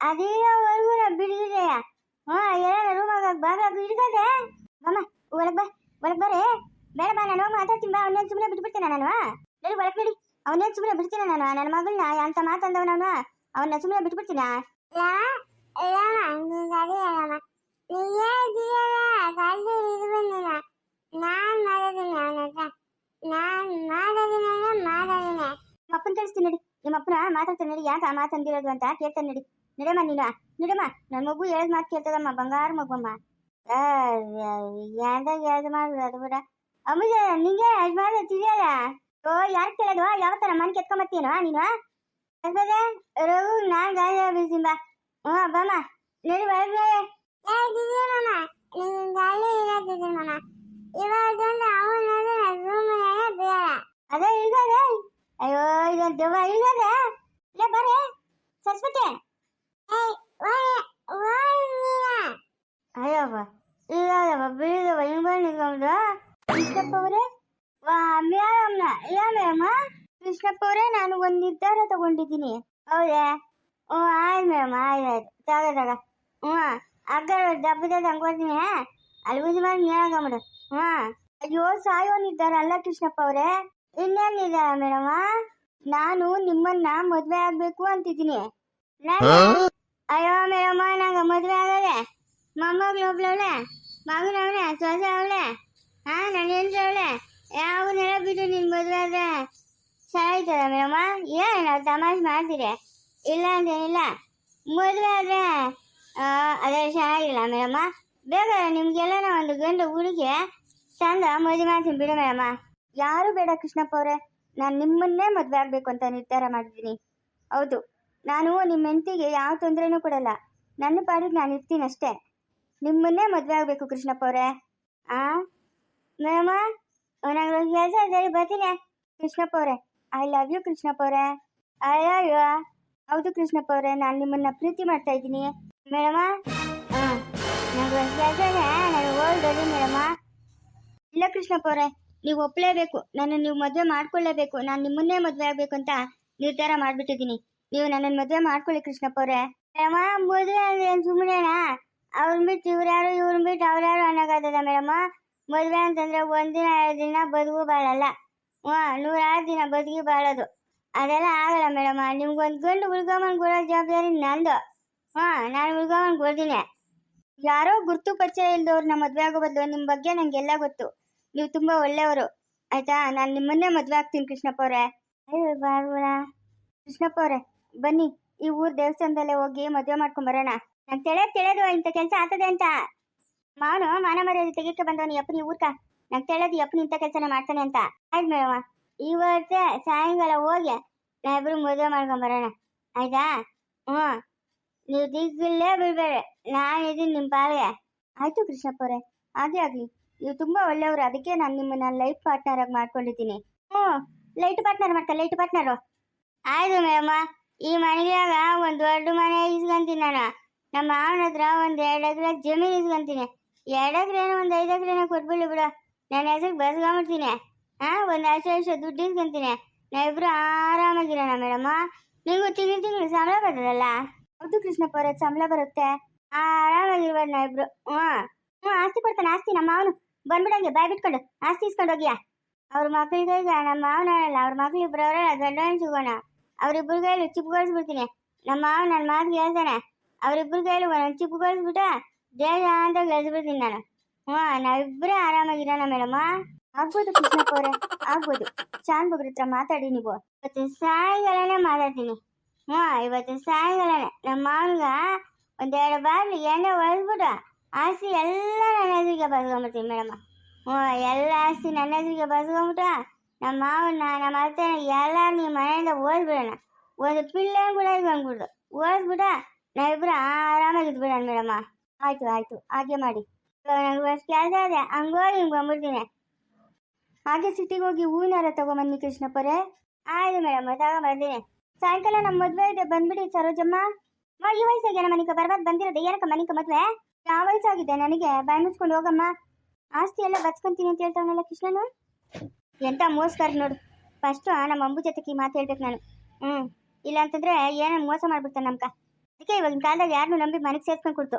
ಅದೇವರೆಗೂ ನಾ ಬಿಡಿದೆಯ ಹ್ಞೂ ಎಲ್ಲ ರೂಮಾಗ ಬಾಗ್ಲಾಗ ಹಿಡ್ಕದೆ ಬಮ್ಮ ಒಳಗೆ ಬಾ ಒಳಗೆ ಬರ್ರೆ ಬೇಡ ಬಾ ನಾನು ಹೋಗಿ ಮಾತಾಡ್ತೀನಿ ಬಾ ಅವನೇನು ಸುಮ್ಮನೆ ಬಿಟ್ಬಿಡ್ತೀನಿ ನಾನು. ನಡಿ ಒಳಗೆ ನಡಿ. ಅವನೇನು ಸುಮ್ಮನೆ ಬಿಡ್ತೀನಿ ನಾನು ನನ್ನ ಮಗಳನ್ನ ಅಂತ ಮಾತಂದವನವನು ಅವನ್ನ ಸುಮ್ಮನೆ ಬಿಟ್ಬಿಡ್ತೀನ? ನಿಮ್ಮ ಅಪ್ಪನ ಕಳಿಸ್ತೀನಿ ನಡಿ. ನಿಮ್ಮ ಅಪ್ಪನ ಮಾತಾಡ್ತಾನೆ ನಡಿ ಯಾಕೆ ಆ ಮಾತಂದಿರೋದು ಅಂತ ಕೇಳ್ತಾನೆ ನಡಿ. ನಡಮ್ಮ ನೀನು ನಡಮ್ಮ. ನನ್ನ ಮಗು ಹೇಳ್ದ ಮಾತು ಕೇಳ್ತದಮ್ಮ ಬಂಗಾರ ಮಗುಮ್ಮ ಯಾಂದಾಗ ಯಾವ್ದು ಮಾಡುದು ಅದು ಬಿಡ ಅಮ್ಮಗೆ ನಿಂಗೆ ಯಜಮಾನ ತಿಳಿಯಲ್ಲ? ಓ ಯಾರು ಕೇಳೋದು? ಯಾವತ್ತರ ಮನೆ ಕೆತ್ಕೊಂಬತ್ತೀನೋ ನೀನು? ಅದ್ಬದ ರಘು ನಾನು ಗಾಳಿ ಬೀಸಿಂಬ ಹ್ಞೂ ಬಮ್ಮ. ನಡಿ ಒಳಗೆ. ಅದೇ ಇಳ್ಗದೆ ಅಯ್ಯೋ ಇದೊಂದು ದೆವ್ವ ಇಲ್ಲ ಕೃಷ್ಣಪ್ಪ ಅವರೇ? ಮ್ಯಾಡಮ್ನ ಇಲ್ಲ ಮೇಡಮ್ಮ ಕೃಷ್ಣಪ್ಪ ಅವರೇ ನಾನು ಒಂದು ನಿರ್ಧಾರ ತಗೊಂಡಿದ್ದೀನಿ. ಹೌದಾ ಓ ಆಯ್ತು ಮೇಡಮ್ ಆಯ್ತು ಆಯ್ತು. ತಗ ತಗ. ಹ್ಞೂ ಅಗ್ಗ ಡಬ್ಬದ ತಂದ್ಕೊಡ್ತೀನಿ ಅಲ್ಲಿ ಬುದ್ಧಿ ಮಾಡಿ ಮೇಡಮ್ ಹ್ಞೂ ಅಯ್ಯೋ ಸಾಯೋ ನಿರ್ಧಾರ ಅಲ್ಲ ಕೃಷ್ಣಪ್ಪ ಅವರೇ? ಇನ್ನೇನು ನಿರ್ಧಾರ ಮೇಡಮ್ಮ ನಾನು ನಿಮ್ಮನ್ನ ಮದುವೆ ಆಗ್ಬೇಕು ಅಂತಿದ್ದೀನಿ. ಅಯ್ಯೋ ಮೇಡಮ್ಮ ನಂಗೆ ಮದುವೆ ಆಗದೆ. ಮೊಮ್ಮಗಳು ಒಬ್ಳವಳೆ ಮಗನವಳೆ ಸೊಸೆ ಅವಳೆ. ಹಾ ನನ್ನ ಹೆಂಡ್ರು ಯಾವ ನೆಲ ಬಿಟ್ಟು ನಿನ್ ಮದುವೆ ಆದ್ರೆ ಚೆನ್ನಾಯ್ತದ ಮೇಡಮ್ಮ ಏನು ತಮಾಷೆ ಮಾಡ್ತೀರಿ? ಇಲ್ಲ ಅಂತೇನಿಲ್ಲ ಮದುವೆ ಆದ್ರೆ ಅದೇ ಚೆನ್ನಾಗಿಲ್ಲ ಮೇಡಮ್ಮ ಬೇರೆ ನಿಮ್ಗೆಲ್ಲ ಒಂದು ಗಂಡು ಹುಡುಗಿ ತಂದ ಮದುವೆ ಮಾಡ್ತೀನಿ ಬಿಡು ಮೇಡಮ್ಮ ಯಾರು ಬೇಡ ಕೃಷ್ಣಪ್ಪ ನಾನು ನಿಮ್ಮನ್ನೇ ಮದುವೆ ಆಗಬೇಕು ಅಂತ ನಿರ್ಧಾರ ಮಾಡಿದ್ದೀನಿ. ಹೌದು, ನಾನು ನಿಮ್ಮ ಹೆಂಡತಿಗೆ ಯಾವ ತೊಂದರೆನೂ ಕೊಡಲ್ಲ. ನನ್ನ ಪಾಡಿಗೆ ನಾನು ಇರ್ತೀನಿ ಅಷ್ಟೇ. ನಿಮ್ಮನ್ನೇ ಮದುವೆ ಆಗಬೇಕು ಕೃಷ್ಣಪ್ಪ ಅವರೇ. ಆ? ಮೇಡಮ್ಮ ನಂಗೆ ಕೆಲಸ ಇದೆ ಬರ್ತೀನಿ ಕೃಷ್ಣಪ್ಪ ಅವರೇ ಐ ಲವ್ ಯು ಕೃಷ್ಣಪ್ಪ ಅವರೇ ಐ ಲವ್ ಯು ಹೌದು ಕೃಷ್ಣಪ್ಪ ಅವರೇ ನಾನು ನಿಮ್ಮನ್ನ ಪ್ರೀತಿ ಮಾಡ್ತಾ ಇದ್ದೀನಿ. ಮೇಡಮ ಹಾಂ ನಂಗೆ ಕೆಲಸ ನಾನು ಹೋಗ್ಬೋದು ಮೇಡಮ ಇಲ್ಲ ಕೃಷ್ಣಪ್ಪ ಅವರೇ ನೀವು ಒಪ್ಪಲೇಬೇಕು ನನ್ನ ನೀವು ಮದುವೆ ಮಾಡ್ಕೊಳ್ಳೇಬೇಕು. ನಾನು ನಿಮ್ಮನ್ನೇ ಮದುವೆ ಆಗಬೇಕು ಅಂತ ನಿರ್ಧಾರ ಮಾಡಿಬಿಟ್ಟಿದ್ದೀನಿ. ನೀವು ನನ್ನನ್ನು ಮದುವೆ ಮಾಡ್ಕೊಳ್ಳಿ ಕೃಷ್ಣಪ್ಪ ಅವರೇ ಮೇಡಮ ಮದುವೆ ಅಂದ್ರೆ ಸುಮ್ಮನೆನಾ ಅವ್ರನ್ನ ಬಿಟ್ಟು ಇವ್ರು ಯಾರು ಇವ್ರನ್ನ ಬಿಟ್ಟು ಅವ್ರು ಯಾರು ಅನ್ನೋಕ್ಕಾಗ್ತದ ಮೇಡಮ ಮದುವೆ ಅಂತಂದ್ರೆ ಒಂದಿನ, ಎರಡು ದಿನ ಬದುಕು ಬಾಳಲ್ಲ. ಹ್ಞೂ ನೂರಾರು ದಿನ ಬದುಕಿ ಬಾಳೋದು. ಅದೆಲ್ಲ ಆಗಲ್ಲ ಮೇಡಮ್. ನಿಮ್ಗೊಂದು ಗಂಡು ಉಳ್ಕೊಂಬಂದು ಕೊಡೋ ಜವಾಬ್ದಾರಿ ನಂದು. ಹಾಂ ನಾನು ಉಳ್ಕೊಂಬಂದು ಕೊಡ್ತೀನಿ. ಯಾರೋ ಗುರ್ತು ಪರಿಚಯ ಇಲ್ದವ್ರನ್ನ ಮದುವೆ ಆಗೋ ಬದಲು ನಿಮ್ಮ ಬಗ್ಗೆ ನಂಗೆಲ್ಲ ಗೊತ್ತು. ನೀವು ತುಂಬ ಒಳ್ಳೆಯವರು. ಆಯ್ತಾ? ನಾನು ನಿಮ್ಮನ್ನೇ ಮದುವೆ ಆಗ್ತೀನಿ ಕೃಷ್ಣಪ್ಪ ಅವರೇ. ಅಯ್ಯೋ ಕೃಷ್ಣಪ್ಪ ಅವರೇ, ಬನ್ನಿ. ಈ ಊರ್ ದೇವಸ್ಥಾನದಲ್ಲೇ ಹೋಗಿ ಮದುವೆ ಮಾಡ್ಕೊಂಡ್ ಬರೋಣ. ನಂಗೆ ತಿಳಿಯೋದು ತಿಳಿಯೋದು ಇಂಥ ಕೆಲಸ ಆಗ್ತದೆ ಅಂತ. ಮಾವನು ಮಾನ ಮರ್ಯಾದೆ ತೆಗಿಯಕ್ಕೆ ಬಂದವನು ಯಪ್ಪನಿ ಊರ್ಕ. ನಂಗೆ ತಿಳಿಯೋದು ಯಪ್ಪನಿ ಇಂಥ ಕೆಲಸನ ಮಾಡ್ತಾನೆ ಅಂತ. ಆಯ್ತು ಮೇಡಮ ಇವತ್ತೇ ಸಾಯಂಕಾಲ ಹೋಗಿ ನಾವಿಬ್ರು ಮದುವೆ ಮಾಡ್ಕೊಂಬರೋಣ ಆಯ್ತಾ? ಹ್ಞೂ ನೀವು ದಿಗ್ಗಿಲ್ಲೇ ನಾನು ಇದೀನಿ ನಿಮ್ಮ ಪಾಲಿಗೆ. ಆಯ್ತು ಕೃಷ್ಣಪ್ಪ ಆಗೇ ಹಾಗೆ ಆಗಲಿ. ನೀವು ತುಂಬ ಒಳ್ಳೆಯವರು, ಅದಕ್ಕೆ ನಾನು ನಿಮ್ಮನ್ನ ಲೈಫ್ ಪಾರ್ಟ್ನರ್ ಆಗಿ ಮಾಡ್ಕೊಂಡಿದ್ದೀನಿ. ಹ್ಞೂ ಲೈಟ್ ಪಾರ್ಟ್ನರ್ ಮಾಡ್ಕ ಲೈಟ್ ಪಾರ್ಟ್ನರು ಆಯ್ತು ಮೇಡಮ್ಮ ಈ ಮನೆಯಾಗ ಒಂದು ದೊಡ್ಡ ಮನೆ ಇಸ್ಕೊಂತೀನಿ ನಾನು. ನಮ್ಮ ಮಾವನ ಹತ್ರ ಒಂದು ಎರಡು ಎಕರೆ ಜಮೀನು ಇಸ್ಕೊಂತೀನಿ. ಎರಡು ಎಕರೆನೋ ಒಂದು ಐದು ಎಕರೆನೋ ಕೊಟ್ಬಿಡಿ ಬಿಡು. ನನ್ನ ಹೆಸರು ಬಸ್ಕೊಂಬಿಡ್ತೀನಿ ಹಾಂ ಒಂದು ಅಷ್ಟು ಅಷ್ಟು ದುಡ್ಡು ಇಸ್ಕೊಂತೀನಿ. ನಾವಿಬ್ರು ಆರಾಮಾಗಿರೋಣ ಮೇಡಮ್ಮ. ನಿಂಗೂ ತಿಂಗಳು ತಿಂಗಳು ಸಂಬಳ ಬರ್ತದಲ್ಲ? ಹೌದು ಕೃಷ್ಣಪ್ಪ ಅವರೇ, ಸಂಬಳ ಬರುತ್ತೆ. ಆರಾಮಾಗಿರ್ಬೋದು ನಾವಿಬ್ರು. ಹ್ಞೂ ಹ್ಞೂ ಆಸ್ತಿ ಕೊಡ್ತಾನೆ, ಆಸ್ತಿ. ನಮ್ಮ ಮಾವನು. ಬಂದ್ಬಿಡಂಗೆ, ಬಾಯ್ ಬಿಟ್ಕೊಂಡು. ಆಸ್ತಿ ಇಸ್ಕೊಂಡು ಹೋಗಿಯಾ? ಅವ್ರ ಮಕ್ಳಿಗೆ ನಮ್ಮ ಮಾವನಲ್ಲ ಅವ್ರ ಮಕ್ಳು ಇಬ್ರು ಅವರಲ್ಲ ಗಂಡ ಸಿಗೋಣ. ಅವ್ರಿಬ್ರ ಕೈಲಿ ಚಿಪ್ಪುಗೊಳಿಸ್ಬಿಡ್ತೀನಿ ನಮ್ಮ ಮಾವ ನನ್ನ ಮಾತು ಹೇಳ್ತಾನೆ. ಅವ್ರಿಬ್ರ ಕೈಲಿ ಒಂದೊಂದು ಚಿಪ್ಪುಗೊಳಿಸ್ಬಿಟ್ಟ ದೇಶ ಅಂತ ಗೆಲ್ಸ್ಬಿಡ್ತೀನಿ ನಾನು ಹ್ಞೂ ನಾವಿಬ್ಬರೇ ಆರಾಮಾಗಿರೋಣ ಮೇಡಮ್ಮ ಆಗ್ಬೋದು ಕೃಷ್ಣಪ್ಪ ಅವರೇ ಆಗ್ಬೋದು ಚಾಂದ್ ಬಗ್ರ ಹತ್ರ ಮಾತಾಡಿ ನೀವು ಇವತ್ತು ಸಾಯಂಕಾಲನೇ ಮಾತಾಡ್ತೀನಿ ಹ್ಞೂ ಇವತ್ತು ಸಾಯಂಕಾಲನೇ ನಮ್ಮ ಮಾವನ್ಗ ಒಂದೆರಡು ಬಾರ್ಲಿ ಎಣ್ಣೆ ಒಳಸ್ಬಿಟ್ಟು ಆಸ್ತಿ ಎಲ್ಲ ನನ್ನ ಹೆಸರಿಗೆ ಬಸ್ಕೊಂಬಿಡ್ತೀನಿ ಮೇಡಮ್ಮ ಹ್ಞೂ ಎಲ್ಲ ಆಸ್ತಿ ನನ್ನ ಹೆಸರಿಗೆ ಬಸ್ಕೊಂಬಿಟ್ಟು ನಮ್ಮ ಮಾವನ್ನ ನಮ್ಮ ಅತ್ತೆನ ಎಲ್ಲ ನಿಮ್ಮ ಮನೆಯಿಂದ ಓದ್ಬಿಡೋಣ ಒಂದು ಪಿಳ್ಳೆ ಕೂಡ ಇಟ್ಕೊಂಡ್ಬಿಡ್ದು ಓದ್ಬಿಟ್ಟ ನಾವಿಬ್ರು ಆರಾಮಾಗಿ ಇದ್ಬಿಡೋಣ ಮೇಡಮ್ಮ ಆಯ್ತು ಆಯ್ತು. ಹಾಗೆ ಮಾಡಿ. ನನಗೆ ಕೆಲಸ ಇದೆ. ಹಂಗೋ ಹಿಂಗೆ ಹಾಗೆ ಸಿಟಿಗೆ ಹೋಗಿ ಹೂವಿನಾರ ತಗೊಂಬನ್ನಿ ಕೃಷ್ಣಪ್ಪರೇ. ಆಯ್ತು ಮೇಡಮ್ ತಗೊಂಬರ್ತೀನಿ ಸಾಯಂಕಾಲ ನಮ್ಮ ಮದುವೆ ಇದೆ. ಬಂದ್ಬಿಡಿ ಸರೋಜಮ್ಮ. ಈ ವಯಸ್ಸಾಗೆ ನಮ್ಮ ಮನೆಗೆ ಬರ್ಬಾರ್ದು. ಬಂದಿರೋದು ಏನಕ್ಕ ಮನೆಗೆ ಮದುವೆ? ಯಾವ ವಯಸ್ಸಾಗಿದೆ ನನಗೆ. ಬಾಯ್ ಮುಚ್ಕೊಂಡು ಹೋಗಮ್ಮ. ಆಸ್ತಿ ಎಲ್ಲ ಬಚ್ಕೊಂತೀನಿ ಅಂತ ಹೇಳ್ತಾವನಲ್ಲ ಕೃಷ್ಣನು? ಎಂತ ಮೋಸ್ಕರ್ ನೋಡು. ಫಸ್ಟು ನಮ್ಮ ಅಂಬು ಜೊತೆಗೆ ಮಾತು ಹೇಳ್ಬೇಕು ನಾನು. ಹ್ಞೂ ಇಲ್ಲ ಅಂತಂದ್ರೆ ಮೋಸ ಮಾಡ್ಬಿಡ್ತಾನೆ ನಮ್ಕ. ಅದಕ್ಕೆ ಇವಾಗಿನ ಕಾಲದಾಗ ಯಾರನ್ನೂ ನಂಬಿ ಮನೆಗೆ ಸೇರ್ಸ್ಕೊಂಡು ಕೊಡ್ತು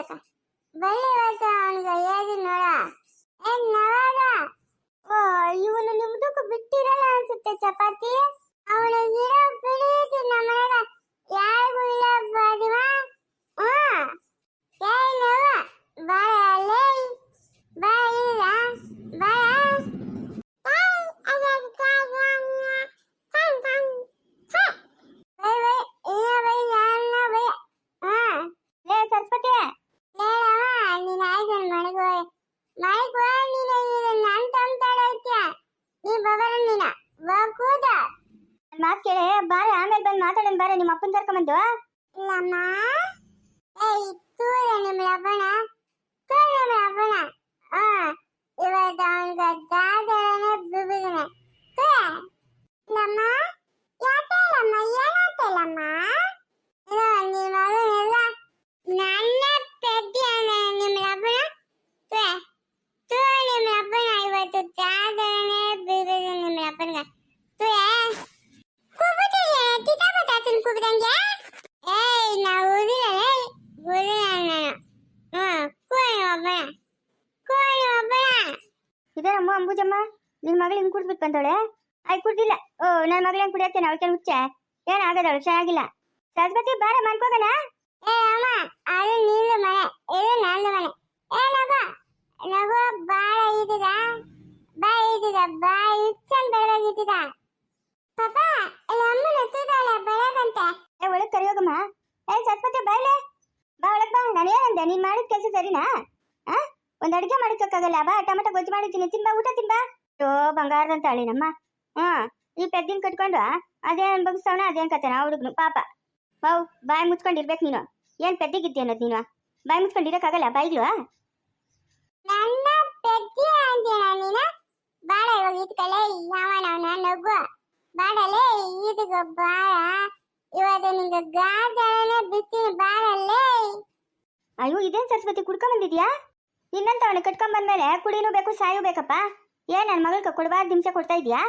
ಬಳ್ಳಿ ಒತ್ತಿತಕ ಬಳ್ಳಿ ಒತ್ತ ಅವನ್ಗ ಏದಿ ನೋಡ ಏ ನವಾಗ ಓ ಇವನು ನಿಮ್ದಕ್ಕೂ ಬಿಟ್ಟಿರಲ್ಲ ಅನ್ಸುತ್ತೆ ಚಪಾತಿ ಅವನಿಗಿರೋ ಪ್ರೀತಿ ನಮ್ಮನೆಗ ಯಾರಿಗೂ ಬಾರ ಆಮೇಲೆ ಬಂದು ಮಾತಾಡೋಣ ಬಾರ ನಿಮ್ಮ ಅಪ್ಪನ ಕರ್ಕೊಂಬಂದು ಇಲ್ಲಮ್ಮ ಏಯ್ ತೂರ ನಿಮ್ಮ ಲಬ್ಬಣ ತೂರ ನಿಮ್ಮ ಲಬ್ಬಣ ಹಾ ಇವತ್ತು ಅವನಿಗೆ ದಾದರನೆ ಬಿಬಿದನೆ ತೂ ಲಮ್ಮ ಯಾಕೆ ಲಮ್ಮ ಏನಾಯ್ತಲ್ಲಮ್ಮ ಇಲ್ಲ ಅಂಬುಜಮ್ಮ ನಿನ್ ಮಗಳು ಹಿಂಗ್ ಕುಡ್ದ್ಬಿಟ್ಟು ಬಂದವಳೆ? ಆಯ್ ಕುಡ್ದಿಲ್ಲ. ಓ ನನ್ನ ಮಗಳು ಹೆಂಗೆ ಕುಡಿಯತ್ತೆ ಅವಳಿಗೆ ಹುಚ್ಚ? ಆಗದ ಆಗದವಳು? ಚೆನ್ನಾಗಿಲ್ಲ. ಸರಸ್ವತಿ ಬಾರ ಮಾಡ್ಕೋಗಣ ಏ ಅಮ್ಮ ಅದು ನೀನು ಮನೆ. ಇದು ನಂದು ಮನೆ? ಏ ನಗ ನಗು ಬಾಳ ಇದಿದ ಬಾ ಇದಿದ ಬಾ ಇಚ್ಚನ್ ಬೆಳಗಿದ್ದಿದ ಪಾಪ ಅಲ್ಲಿ ಅಮ್ಮನ ಎತ್ತಿದಾಳೆ ಬೆಳಗಂತೆ ಏ ಒಳಗ್ ಕರಿಯೋಗಮ್ಮ ಏ ಸರಸ್ವತಿ ಬಾಯ್ಲೆ ಬಾ ಒಳಗ್ ಬಾ. ನಾನು ಏನಂದೆ? ನೀನ್ ಮಾಡಿದ ಕೆಲಸ ಸರಿನಾ? ಒಂದು ಅಡುಗೆ ಮಾಡಿಸೋಕ್ಕಾಗಲ್ಲ ಬಾ ಟೊಮೆಟೊ ಗೊಜ್ಜು ಮಾಡಿದ್ದೀನಿ. ತಿನ್ಬಾ ಊಟ ತಿನ್ಬಾ. ಓ ಬಂಗಾರದಂತ ಅಳಿನಮ್ಮ ಹ್ಞೂ ಈ ಪೆದ್ದಿನ ಕಟ್ಕೊಂಡು ಅದೇನ್ ಬಗ್ಸವನ ಅದೇನ್ ಕತೆ ನಾವು ಹುಡುಗನು ಪಾಪ. ಬಾವು ಬಾಯಿ ಮುಚ್ಕೊಂಡಿರ್ಬೇಕು ನೀನು. ಏನ್ ಪೆದ್ದಿಗಿದ್ದೆ ಅನ್ನೋದು ನೀನು? ಬಾಯಿ ಮುಚ್ಕೊಂಡಿರೋಕ್ಕಾಗಲ್ಲ ಬಾಯಿಗಳು ನನ್ನ ಪೆದ್ದಿ ಅಂತೀನ ನೀನು? ಬಾಳ ಇವಾಗ ಇಟ್ಕಲೆ ಯಾವನವನ ನಗು. ಬಾಡಲೇ ಇದೀಗ ಬಾಳ. ಇವತ್ತು ನಿಂಗೆ ಗಾಜಾನೆ ಬಿಸ್ತೀನಿ ಬಾಳಲ್ಲೇ ಅಯ್ಯೋ ಇದೇನ್ ಸರಸ್ವತಿ ಕುಡ್ಕೊಂಬಂದಿದ್ಯಾ ಇನ್ನಂತ ಅವನು ಕಟ್ಕೊಂಬಂದ್ಮೇಲೆ ಕುಡಿನೂ ಬೇಕು, ಸಾಯೂ ಬೇಕಪ್ಪ. ಏನ್ ನನ್ನ ಮಗಳ್ಗೆ ಕೊಡಬಾರ್ದು ನಿಮಿಷ ಕೊಡ್ತಾ ಇದೀಯಾ?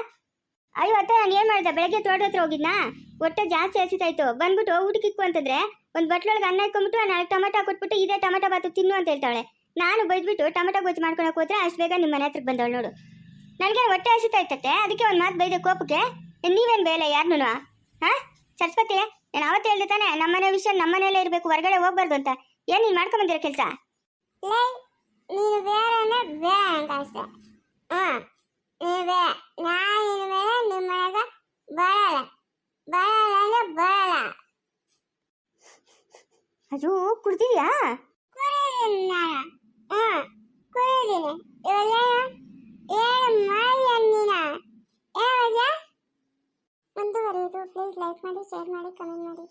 ಅಯ್ಯೋ ಅತ್ತೆ, ನಾನು ಏನು ಮಾಡಿದೆ? ಬೆಳಗ್ಗೆ ತೋಟದ ಹತ್ರ ಹೋಗಿದ್ನಾ? ಹೊಟ್ಟೆ ಜಾಸ್ತಿ ಹಸಿತಾಯ್ತು. ಬಂದ್ಬಿಟ್ಟು ಊಟಕ್ಕೆ ಇಕ್ಕು ಅಂತಂದ್ರೆ ಒಂದು ಬಟ್ಲೊಳಗೆ ಅನ್ನ ಇಟ್ಕೊಂಡ್ಬಿಟ್ಟು ನಾಳೆ ಟೊಮೆಟೊ ಕೊಟ್ಬಿಟ್ಟು ಇದೇ ಟೊಮೆಟೊ ಬಾತು ತಿನ್ನು ಅಂತ ಹೇಳ್ತಾಳೆ. ನಾನು ಬೈದ್ಬಿಟ್ಟು ಟೊಮೆಟೊ ಗೊಜ್ಜು ಮಾಡ್ಕೊಳಕ್ ಹೋದ್ರೆ ಅಷ್ಟು ಬೇಗ ನಿಮ್ಮ ಮನೆ ಹತ್ರಕ್ಕೆ ಬಂದವಳು ನೋಡು. ನನಗೆ ಹೊಟ್ಟೆ ಹಸಿತಾಯ್ತತ್ತೆ? ಅದಕ್ಕೆ ಒಂದು ಮಾತು ಬೈದೆ ಕೋಪಕ್ಕೆ ನೀವೇನು ಬೇಲೆ, ಯಾರನ್ನೂ? ಹಾ? ಸರಸ್ವತಿ, ನಾನು ಅವತ್ತು ಹೇಳ್ದೆ ತಾನೆ, ನಮ್ಮನೆ ವಿಷಯ ನಮ್ಮನೆಯಲ್ಲೇ ಇರಬೇಕು, ಹೊರಗಡೆ ಹೋಗ್ಬಾರ್ದು ಅಂತ. ಏನು ನೀನು ಮಾಡ್ಕೊಂಬಂದಿರೋ ಕೆಲಸ? ಲೇ ನೀನು ಬೇರೆನೆ ಬೇರೆ ಅಂತ ಅಷ್ಟೇ ಹ್ಮ್ ನೀನು ಬೇರೆ ನಾನು ನಿನ್ನ ಮೇಲೆ ನಿಮ್ಮ ಮನೆಗ ಬರಲ್ಲ ಬರಲ್ಲ ಅಂದ್ರೆ ಬರಲ್ಲ ಅದು ಕುಡ್ದಿದ್ಯಾ ಕುಡಿದೀನಿ ನಾನು ಹ್ಮ್ ಕುಡಿದೀನಿ ಇವಾಗ ಏನು ಮಾಡಿ ನೀನ ಏನು ಮುಂದುವರಿಯುವುದು ಪ್ಲೀಸ್ ಲೈಕ್ ಮಾಡಿ ಶೇರ್ ಮಾಡಿ ಕಮೆಂಟ್ ಮಾಡಿ